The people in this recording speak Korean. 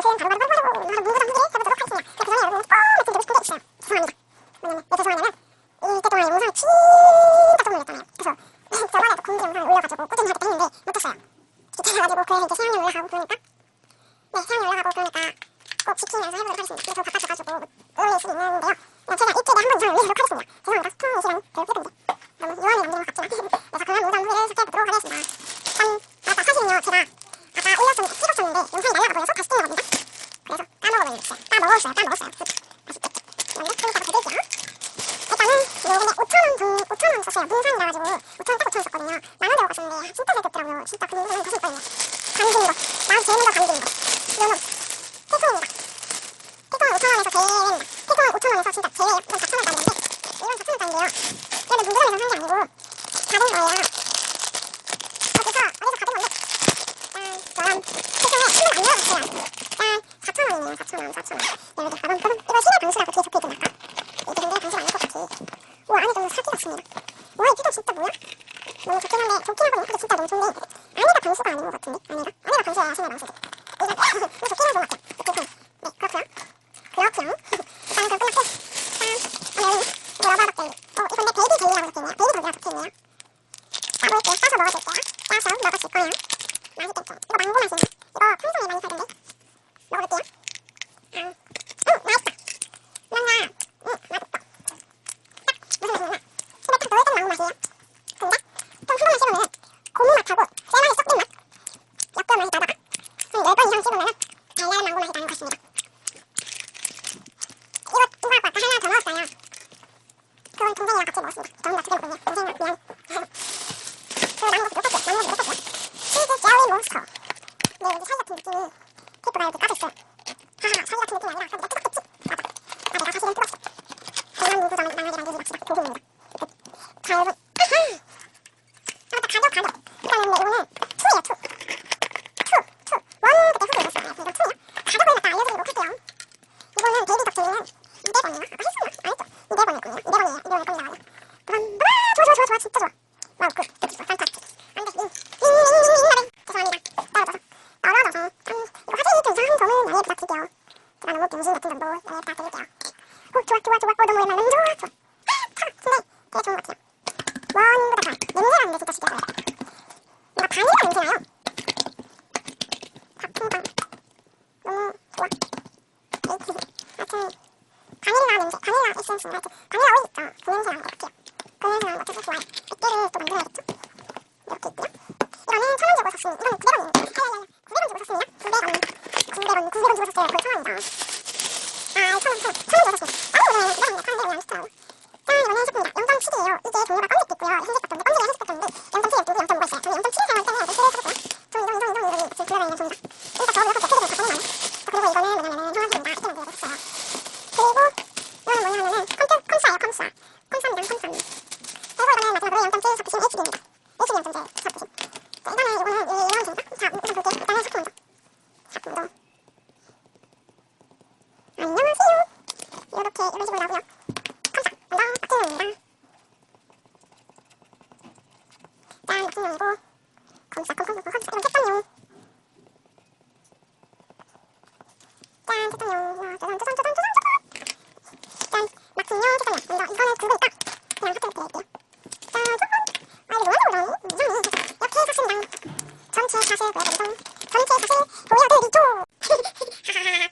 것은 바로 바로 바로 문구 정리를 해보도록 하겠습니다. 그 전에 여러분 꼭 말씀드리고 싶은 게 있어요. 죄송합니다. 뭐냐면 왜 죄송하냐면 이때 동안에 영상을 진짜 올렸잖아요. 그래서 저번에도 공개 영상을 올려가지고 꾸준히 하겠다 했는데 못했어요. 귀찮아가지고 그래서 이제 시간이 올라가고 그러니까 네 시간이 올라가고 그러니까 꼭 지키면서 해보도록 하겠습니다. 그래서 바빠져가지고 못 올릴 수도 있는데요. 어, 제가 일주일에 한 번 이상을 올리도록 하겠습니다. 죄송합니다. 스토리 시간 괴롭히던데 너무 유한해 넘기는 것 같지만 그래서 그런 오전 후회를 삭제해보도록 하겠습니다. 참 맞다 사실은요 제가 아까 올렸었는데 찍었었는데 영상이 날라가버려서 다시 찍는 겁니다. 그래서 까 먹어버렸어요. 까먹었어요. 까먹었어요. 맛있겠죠? 그런데 좀 이따가 드릴게요. 일단은 요번에 5천원 돈, 5천원 썼어요. 문산이 나가지고 5천원 딱 5천원 썼거든요. 만원 내고 갔었는데 진짜 잘 됐더라고요. 진짜 그 인생은 다시 있거든요. 감기는 거. 나 제일 먼저 감기는 거. 이거는 태풍입니다. 태풍은 5천원에서 제외입니다. 태풍은 5천원에서 진짜 제외예요. 이건 4천원짜리인데 이건 4천원짜리인데요. 얘는 문제점에서 산 게 아니고 다른 거예요. 어디서 어디서 받은 건데 짠 저는 태풍에 한번 안 열어봤어요. 짠 4천원이네요. 4천 원 4천원. 여기 가방 그럼 이거 시내 방수라고 뒤에 적혀 있던 아까 이게 근데 방수가 아닐 것 같아. 와 안에 좀 사기 같습니다. 와 이게 진짜 뭐야? 너무 좋긴 한데 좋긴 하거든요. 근데 진짜 너무 좋은데 안에가 방수가 아닌 것 같은데 안에가 안에가 방수야 시내 방수. 이거 이거 좋긴 한것 같아요. 이렇게 네 그렇고요. 그렇고요. 일단 그럼 끝났고 짠 안에 여기 이거 러버밖에 어 이거 근데 베이비 젤리라고 적혀있네요. 베이비 젤리가 적혀있네요. 까볼게요. 따서 먹어줄게요. 따서 먹어줄 거예요. 맛있겠죠? 이거 망고 맛이네. 이거 평소에 많이 사던데. 먹어볼게요. 아, 음, 맛있다. 뭔가, 음, 맛있다. 딱 무슨 맛이냐? 근데 딱 넣을 때는 망고 맛이에요. 근데 좀 한 번만 씹으면 고무 맛하고 쇠맛이 섞인 맛, 엮여 맛이 나다가 한 10번 이상 씹으면 달달한 망고 맛이 나는 것입니다. 이거, 이거 아까 하나 더 먹었어요. 그건 동생이랑 같이 먹었습니다. 저 혼자 두개 먹었네요. 동생이랑 미안. 그 망고 못 샀어요. 망고 못 샀어요. 치즈 젤리 몬스터. 네, 여기 사이 같은 느낌이 테이프가 이렇게 까졌어요. 하하, 사이 같은 느낌이 아니라? 맞아. 아, 내가 사실은 뜨겁어. 대만 민주당 망하기랑 얘기합시다. 동생입니다. 자, 여러분. 아하! 아, 맞다, 가격, 가격. 일단은 근데 이거는 투예요, 투. 이거는 베이비 덕질리는 200원이나? 아까? 안 했죠? 200원이었군요. 200원이에요. 200원에 빨리 나와요. 빠밤, 와, 좋아, 좋아, 좋아, 좋아, 진짜 좋아. 와우, 굿. 좋아, 점도 많이 부탁드릴게요. 오, 좋아, 좋아, 좋아. 오, 너무 오랜만에 너무 좋아, 좋아. 아, 참, 근데 되게 좋은 것 같아요. 잘. 냄새가 안 돼, 진짜 신기하다. 뭔가 바닐라 냄새 나요. 닭통빵. 너무 좋아. 하여튼, 바닐라 냄새, 바닐라 에센스, 하여튼, 바닐라 오일 있죠? 그 냄새 나는 것 같아요. 그 냄새 나는 것 같아서 좋아요. 100개를 또 만들어야겠죠? 이렇게 있고요. 이거는 천 원 주고 샀습니다. 이건 900원입니다. 아야야야, 900원 주고 샀습니다. 900원. 900원, 900원 주고 샀어요. 거의 천원이다. 이거는 이- 이런 종이다. 자, 컴, 컴, 컴, 컴사. 이건 책상용. 切前车生不要对你讲，从前不要对你讲，嘿嘿嘿嘿，哈哈哈哈。